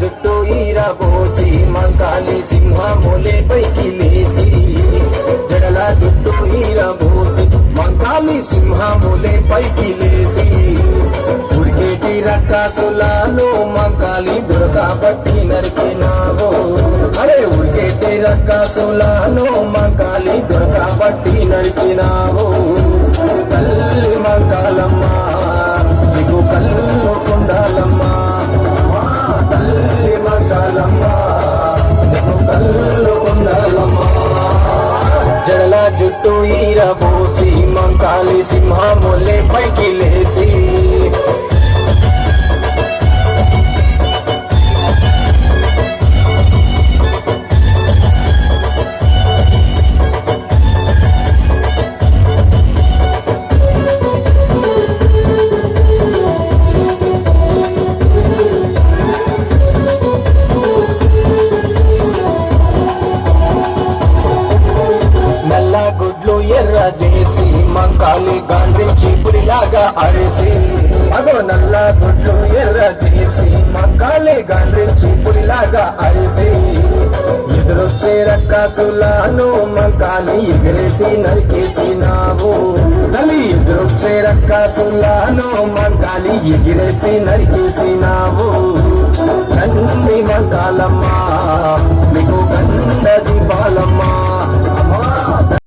జుట్టు ఈరా పోసి మంకాలి సింహములే పైకి లేసి జడల జుట్టు ఈరా పోసి మంకాలి సింహములే పైకి లేసి ఉరికేటి రక్కాసులాలో మంకాలి దుర్గా పట్టి నరికినావో. అరే ఉరికేటి రక్కాసులాలో మంకాలి దుర్గా పట్టి నరికినావో. తల్లి మంకాలమ్మ నీకు కళ్ళు మంకాలి సింహములే పైకి లేసి నల్ల గుడ్లు ఎర్ర చేసి కాలి గాండ్రించి చీపురిలాగా అరిసి అగో నల్ల గుడ్లు ఎర్ర చేసి మంకాలి గాండ్రించి చీపురిలాగా అరిసి. ఎదురొచ్చే రక్కసులను మంకాలి ఎగిరేసి నరికేసినావు నలి ఎదురొచ్చే రక్కసులను మంకాలి ఎగిరేసి నరికేసినావు నంది మంకాలమ్మా